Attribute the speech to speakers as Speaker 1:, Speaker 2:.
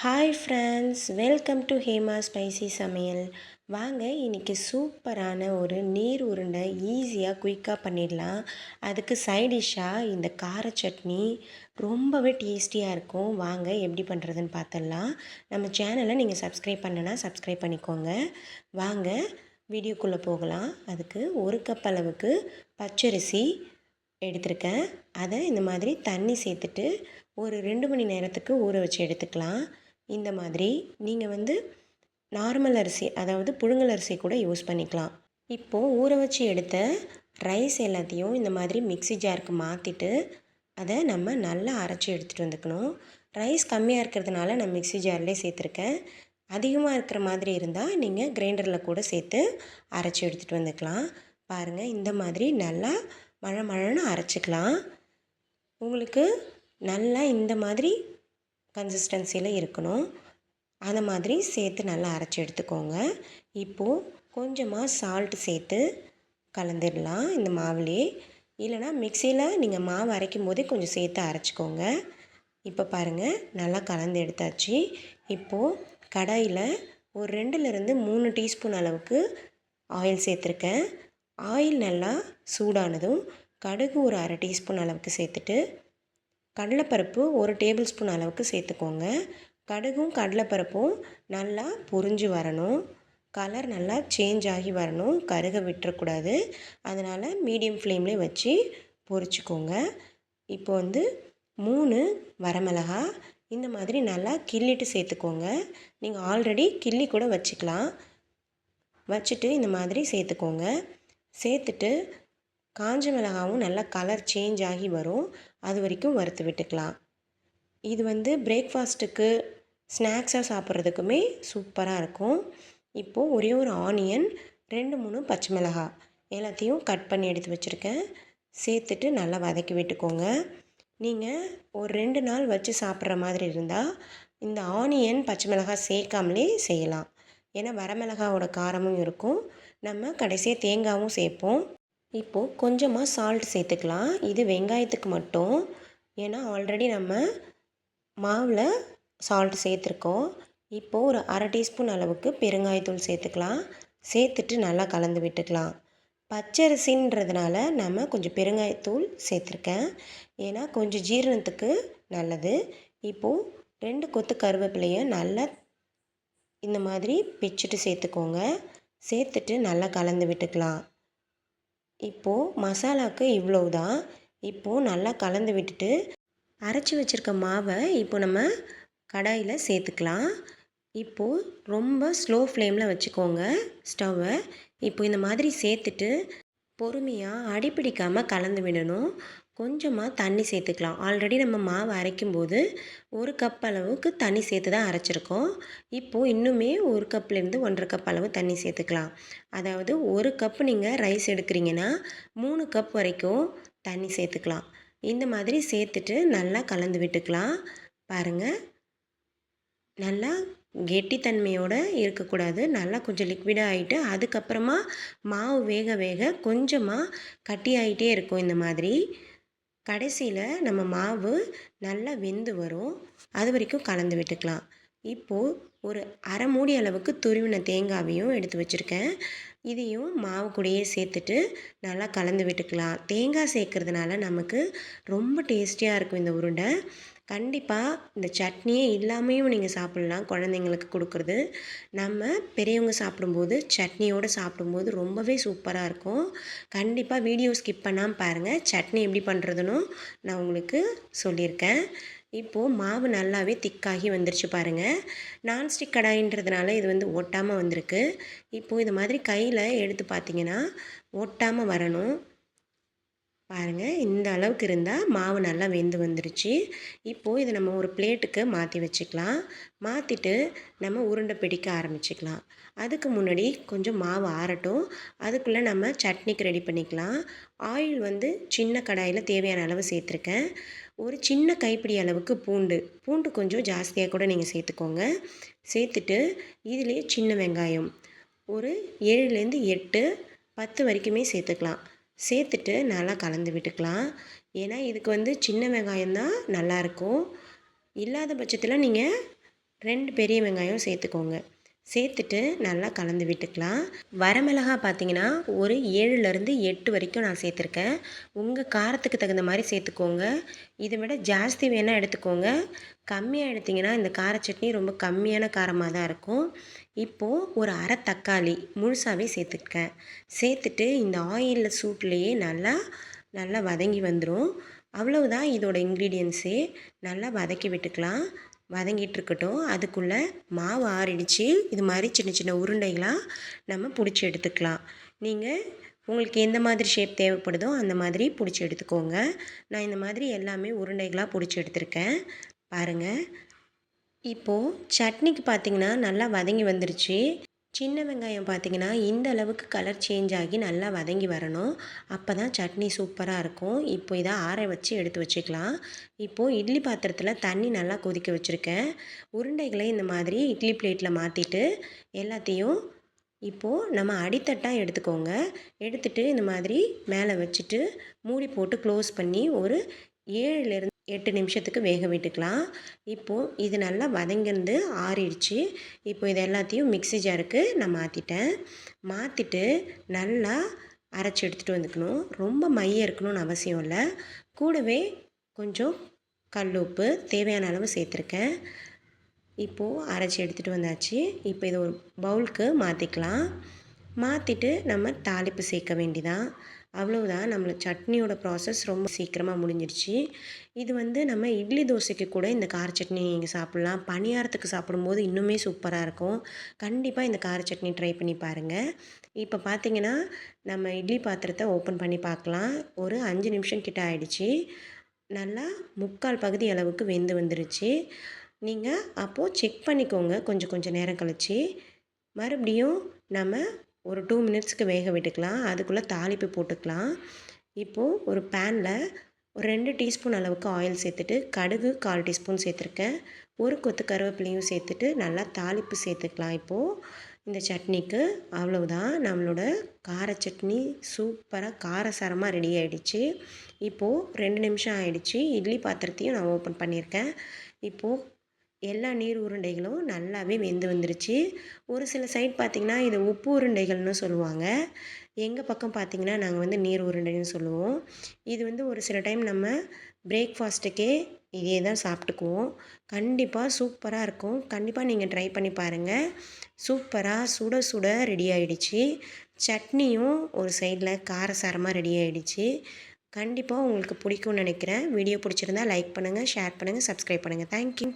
Speaker 1: Hi friends welcome to Hema spicy சமையல் வாங்க இன்றைக்கி சூப்பரான ஒரு நீர் உருண்டை ஈஸியாக குயிக்காக பண்ணிடலாம். அதுக்கு சைட் டிஷ்ஷாக இந்த கார சட்னி ரொம்பவே டேஸ்டியாக இருக்கும். வாங்க எப்படி பண்ணுறதுன்னு பார்த்துடலாம் நம்ம சேனலை நீங்கள் சப்ஸ்கிரைப் பண்ணனா சப்ஸ்கிரைப் பண்ணிக்கோங்க. வாங்க வீடியோக்குள்ளே போகலாம். அதுக்கு ஒரு கப் அளவுக்கு பச்சரிசி எடுத்திருக்கேன். அதை இந்த மாதிரி தண்ணி சேர்த்துட்டு ஒரு ரெண்டு மணி நேரத்துக்கு ஊற வச்சு எடுத்துக்கலாம். இந்த மாதிரி நீங்கள் வந்து நார்மல் அரிசி அதாவது புழுங்கல் அரிசி கூட யூஸ் பண்ணிக்கலாம். இப்போது ஊற வச்சு எடுத்த ரைஸ் எல்லாத்தையும் இந்த மாதிரி மிக்சி ஜாருக்கு மாற்றிட்டு அதை நம்ம நல்லா அரைச்சி எடுத்துகிட்டு வந்துக்கணும். ரைஸ் கம்மியாக இருக்கிறதுனால நான் மிக்சி ஜார்லேயே சேர்த்துருக்கேன். அதிகமாக இருக்கிற மாதிரி இருந்தால் நீங்கள் கிரைண்டரில் கூட சேர்த்து அரைச்சி எடுத்துகிட்டு வந்துக்கலாம். பாருங்கள் இந்த மாதிரி நல்லா மழை மழைன்னு அரைச்சிக்கலாம். உங்களுக்கு நல்லா இந்த மாதிரி கன்சிஸ்டன்சியில் இருக்கணும். அந்த மாதிரி சேர்த்து நல்லா அரைச்சி எடுத்துக்கோங்க. இப்போது கொஞ்சமாக சால்ட் சேர்த்து கலந்துடலாம் இந்த மாவுலேயே. இல்லைனா மிக்சியில் நீங்கள் மாவு அரைக்கும் போதே கொஞ்சம் சேர்த்து அரைச்சிக்கோங்க. இப்போ பாருங்கள் நல்லா கலந்து எடுத்தாச்சு. இப்போது கடாயில் ஒரு ரெண்டுலேருந்து மூணு டீஸ்பூன் அளவுக்கு ஆயில் சேர்த்துருக்கேன். ஆயில் நல்லா சூடானதும் கடுகு ஒரு அரை டீஸ்பூன் அளவுக்கு சேர்த்துட்டு கடலைப்பருப்பு ஒரு டேபிள் ஸ்பூன் அளவுக்கு சேர்த்துக்கோங்க. கடுகும் கடலைப்பருப்பும் நல்லா பொறிஞ்சு வரணும். கலர் நல்லா சேஞ்ச் ஆகி வரணும். கருக விட்டுறக்கூடாது. அதனால் மீடியம் ஃப்ளேம்லேயே வச்சு பொரிச்சிக்கோங்க. இப்போ வந்து மூணு வரமிளகா இந்த மாதிரி நல்லா கிள்ளிட்டு சேர்த்துக்கோங்க. நீங்கள் ஆல்ரெடி கிள்ளி கூட வச்சுக்கலாம். வச்சுட்டு இந்த மாதிரி சேர்த்துக்கோங்க. சேர்த்துட்டு காஞ்ச மிளகாவும் நல்லா கலர் சேஞ்ச் ஆகி வரும். அது வரைக்கும் வறுத்து விட்டுக்கலாம். இது வந்து பிரேக்ஃபாஸ்ட்டுக்கு ஸ்நாக்ஸாக சாப்பிட்றதுக்குமே சூப்பராக இருக்கும். இப்போது ஒரே ஒரு ஆனியன் ரெண்டு மூணு பச்சை மிளகாய் எல்லாத்தையும் கட் பண்ணி எடுத்து வச்சுருக்கேன். சேர்த்துட்டு நல்லா வதக்கி விட்டுக்கோங்க. நீங்கள் ஒரு ரெண்டு நாள் வச்சு சாப்பிட்ற மாதிரி இருந்தால் இந்த ஆனியன் பச்சை மிளகாய் சேர்க்காமலே செய்யலாம். ஏன்னா வரமிளகாவோட காரமும் இருக்கும். நம்ம கடைசியாக தேங்காயும் சேர்ப்போம். இப்போது கொஞ்சமாக சால்ட் சேர்த்துக்கலாம். இது வெங்காயத்துக்கு மட்டும். ஏன்னா ஆல்ரெடி நம்ம மாவில் சால்ட் சேர்த்துருக்கோம். இப்போது ஒரு அரை டீஸ்பூன் அளவுக்கு பெருங்காயத்தூள் சேர்த்துக்கலாம். சேர்த்துட்டு நல்லா கலந்து விட்டுக்கலாம். பச்சரிசின்றதுனால நம்ம கொஞ்சம் பெருங்காயத்தூள் சேர்த்துருக்கேன். ஏன்னா கொஞ்சம் ஜீரணத்துக்கு நல்லது. இப்போது ரெண்டு கொத்து கருவேப்பிலையை நல்லா இந்த மாதிரி பிச்சுட்டு சேர்த்துக்கோங்க. சேர்த்துட்டு நல்லா கலந்து விட்டுக்கலாம். இப்போது மசாலாவுக்கு இவ்வளோ தான் இப்போது நல்லா கலந்து விட்டுட்டு அரைச்சி வச்சுருக்க மாவை இப்போ நம்ம கடாயில் சேர்த்துக்கலாம். இப்போது ரொம்ப ஸ்லோ ஃப்ளேமில் வச்சுக்கோங்க ஸ்டவ்வை இப்போ இந்த மாதிரி சேர்த்துட்டு பொறுமையாக அடிப்பிடிக்காமல் கலந்து விடணும். கொஞ்சமாக தண்ணி சேர்த்துக்கலாம். ஆல்ரெடி நம்ம மாவு அரைக்கும் போது ஒரு கப் அளவுக்கு தண்ணி சேர்த்து தான் அரைச்சிருக்கோம். இப்போது இன்னுமே ஒரு கப்லேருந்து ஒன்றரை கப் அளவு தண்ணி சேர்த்துக்கலாம். அதாவது ஒரு கப் நீங்கள் ரைஸ் எடுக்கிறீங்கன்னா மூணு கப் வரைக்கும் தண்ணி சேர்த்துக்கலாம். இந்த மாதிரி சேர்த்துட்டு நல்லா கலந்து விட்டுக்கலாம். பாருங்கள் நல்லா கெட்டித்தன்மையோடு இருக்கக்கூடாது. நல்லா கொஞ்சம் லிக்விடாக ஆகிட்டு அதுக்கப்புறமா மாவு வேக வேக கொஞ்சமாக கட்டி ஆகிட்டே இருக்கும் இந்த மாதிரி. கடைசியில் நம்ம மாவு நல்லா வெந்து வரும். அது வரைக்கும் கலந்து விட்டுக்கலாம். இப்போது ஒரு அரை மூடி அளவுக்கு துருவின தேங்காவையும் எடுத்து வச்சுருக்கேன். இதையும் மாவு கூடயே சேர்த்துட்டு நல்லா கலந்து விட்டுக்கலாம். தேங்காய் சேர்க்குறதுனால நமக்கு ரொம்ப டேஸ்டியாக இருக்கும் இந்த உருண்டை. கண்டிப்பாக இந்த சட்னியே இல்லாமையும் நீங்கள் சாப்பிட்லாம் குழந்தைங்களுக்கு கொடுக்குறது. நம்ம பெரியவங்க சாப்பிடும்போது சட்னியோடு சாப்பிடும்போது ரொம்பவே சூப்பராக இருக்கும். கண்டிப்பாக வீடியோ ஸ்கிப் பண்ணாமல் பாருங்கள் சட்னி எப்படி பண்ணுறதுன்னு நான் உங்களுக்கு சொல்லியிருக்கேன். இப்போது மாவு நல்லாவே திக்காகி வந்துருச்சு பாருங்கள் நான்ஸ்டிக் கடாயின்றதுனால இது வந்து ஒட்டாமல் வந்திருக்கு. இப்போது இது மாதிரி கையில் எடுத்து பார்த்தீங்கன்னா ஒட்டாமல் வரணும். பாருங்கள் இந்த அளவுக்கு இருந்தால் மாவு நல்லா வெந்து வந்துருச்சு. இப்போது இதை நம்ம ஒரு பிளேட்டுக்கு மாற்றி வச்சுக்கலாம். மாற்றிட்டு நம்ம உருண்டை பிடிக்க ஆரம்பிச்சுக்கலாம். அதுக்கு முன்னாடி கொஞ்சம் மாவு ஆறட்டும். அதுக்குள்ளே நம்ம சட்னிக்கு ரெடி பண்ணிக்கலாம். ஆயில் வந்து சின்ன கடாயில் தேவையான அளவு சேர்த்துருக்கேன். ஒரு சின்ன கைப்பிடி அளவுக்கு பூண்டு. பூண்டு கொஞ்சம் ஜாஸ்தியாக கூட நீங்கள் சேர்த்துக்கோங்க. சேர்த்துட்டு இதிலே சின்ன வெங்காயம். ஒரு ஏழுலேருந்து எட்டு பத்து வரைக்குமே சேர்த்துக்கலாம். சேர்த்துட்டு நல்லா கலந்து விட்டுக்கலாம். ஏன்னா இதுக்கு வந்து சின்ன வெங்காயம் தான் நல்லாயிருக்கும் இல்லாத பட்சத்தில் நீங்கள் ரெண்டு பெரிய வெங்காயம் சேர்த்துக்கோங்க. சேர்த்துட்டு நல்லா கலந்து விட்டுக்கலாம். வரமிளகா பார்த்தீங்கன்னா ஒரு ஏழுலேருந்து எட்டு வரைக்கும் நான் சேர்த்துருக்கேன். உங்கள் காரத்துக்கு தகுந்த மாதிரி சேர்த்துக்கோங்க. இதை விட ஜாஸ்தி வேணால் எடுத்துக்கோங்க. கம்மியாக எடுத்திங்கன்னா இந்த கார சட்னி ரொம்ப கம்மியான காரமாக தான் இருக்கும். இப்போது ஒரு அரை தக்காளி முழுசாகவே சேர்த்துருக்கேன் சேர்த்துட்டு இந்த ஆயிலில் சூட்லேயே நல்லா நல்லா வதங்கி வந்துடும் அவ்வளவுதான் இதோட இன்க்ரீடியன்ஸே. நல்லா வதக்கி விட்டுக்கலாம். வதங்கிட்டு இருக்கட்டும். அதுக்குள்ளே மாவு ஆறிடுச்சு. இது மாதிரி சின்ன சின்ன உருண்டைகளாக நம்ம பிடிச்சி எடுத்துக்கலாம். நீங்கள் உங்களுக்கு எந்த மாதிரி ஷேப் தேவைப்படுதோ அந்த மாதிரி பிடிச்சி எடுத்துக்கோங்க. நான் இந்த மாதிரி எல்லாமே உருண்டைகளாக பிடிச்சி எடுத்திருக்கேன். பாருங்கள் இப்போது சட்னிக்கு பார்த்திங்கன்னா நல்லா வதங்கி வந்துருச்சு. சின்ன வெங்காயம் பார்த்திங்கன்னா இந்த அளவுக்கு கலர் சேஞ்ச் ஆகி நல்லா வதங்கி வரணும். அப்போ தான் சட்னி சூப்பராக இருக்கும். இப்போ இதை ஆற வச்சு எடுத்து வச்சுக்கலாம். இப்போது இட்லி பாத்திரத்தில் தண்ணி நல்லா கொதிக்க வச்சுருக்கேன். உருண்டைகளை இந்த மாதிரி இட்லி பிளேட்டில் மாற்றிட்டு எல்லாத்தையும் இப்போது நம்ம அடித்தட்டாக எடுத்துக்கோங்க. எடுத்துகிட்டு இந்த மாதிரி மேலே வச்சுட்டு மூடி போட்டு க்ளோஸ் பண்ணி ஒரு ஏழுலேருந்து எட்டு நிமிஷத்துக்கு வேக விட்டுக்கலாம். இப்போது இது நல்லா வதங்கிருந்து ஆறிடுச்சு. இப்போ இது எல்லாத்தையும் மிக்ஸி ஜாருக்கு நான் மாற்றிட்டேன் மாற்றிட்டு நல்லா அரைச்சி எடுத்துகிட்டு வந்துக்கணும். ரொம்ப மையம் இருக்கணும்னு அவசியம் இல்லை. கூடவே கொஞ்சம் கல் உப்பு தேவையான அளவு சேர்த்துருக்கேன். இப்போது அரைச்சி எடுத்துகிட்டு வந்தாச்சு. இப்போ இது ஒரு பவுலுக்கு மாற்றிக்கலாம் மாற்றிட்டு நம்ம தாளிப்பு சேர்க்க வேண்டிதான். அவ்வளவுதான். நம்மளுக்கு சட்னியோட ப்ராசஸ் ரொம்ப சீக்கிரமாக முடிஞ்சிடுச்சு இது வந்து நம்ம இட்லி தோசைக்கு கூட இந்த கார சட்னி நீங்கள் சாப்பிட்லாம். பணியாரத்துக்கு சாப்பிடும்போது இன்னுமே சூப்பராக இருக்கும். கண்டிப்பாக இந்த கார சட்னி ட்ரை பண்ணி பாருங்கள் இப்போ பார்த்தீங்கன்னா நம்ம இட்லி பாத்திரத்தை ஓப்பன் பண்ணி பார்க்கலாம் ஒரு அஞ்சு நிமிஷம் கிட்ட ஆயிடுச்சு. நல்லா முக்கால் பகுதி அளவுக்கு வெந்து வந்துருச்சு. நீங்கள் அப்போது செக் பண்ணிக்கோங்க. கொஞ்சம் கொஞ்சம் நேரம் கழித்து மறுபடியும் நம்ம ஒரு டூ மினிட்ஸ்க்கு வேக விட்டுக்கலாம். அதுக்குள்ளே தாளிப்பு போட்டுக்கலாம். இப்போது ஒரு பேனில் ஒரு ரெண்டு டீஸ்பூன் அளவுக்கு ஆயில் சேர்த்துட்டு கடுகு கால் டீஸ்பூன் சேர்த்துருக்கேன். ஒரு கொத்து கருவேப்பிலையும் சேர்த்துட்டு நல்லா தாளிப்பு சேர்த்துக்கலாம் இப்போது இந்த சட்னிக்கு அவ்வளவுதான். நம்மளோட கார சட்னி சூப்பராக காரசாரமாக ரெடி ஆகிடுச்சு இப்போது ரெண்டு நிமிஷம் ஆகிடுச்சு இட்லி பாத்திரத்தையும் நான் ஓப்பன் பண்ணியிருக்கேன். இப்போது எல்லா நீர் உருண்டைகளும் நல்லாவே வெந்து வந்துருச்சு. ஒரு சில சைட் பார்த்திங்கன்னா இது உப்பு உருண்டைகள்னு சொல்லுவாங்க. எங்கள் பக்கம் பார்த்திங்கன்னா நாங்கள் வந்து நீர் உருண்டைன்னு சொல்லுவோம். இது வந்து ஒரு சில டைம் நம்ம பிரேக்ஃபாஸ்ட்டுக்கே இதே தான் சாப்பிட்டுக்குவோம். கண்டிப்பாக சூப்பராக இருக்கும். கண்டிப்பாக நீங்கள் ட்ரை பண்ணி பாருங்கள் சூப்பராக சுட சுட ரெடி ஆகிடுச்சு சட்னியும் ஒரு சைடில் காரசாரமாக ரெடி ஆகிடுச்சு கண்டிப்பாக உங்களுக்கு பிடிக்கும்னு நினைக்கிறேன். வீடியோ பிடிச்சிருந்தா லைக் பண்ணுங்கள் ஷேர் பண்ணுங்கள் சப்ஸ்கிரைப் பண்ணுங்கள் தேங்க்யூ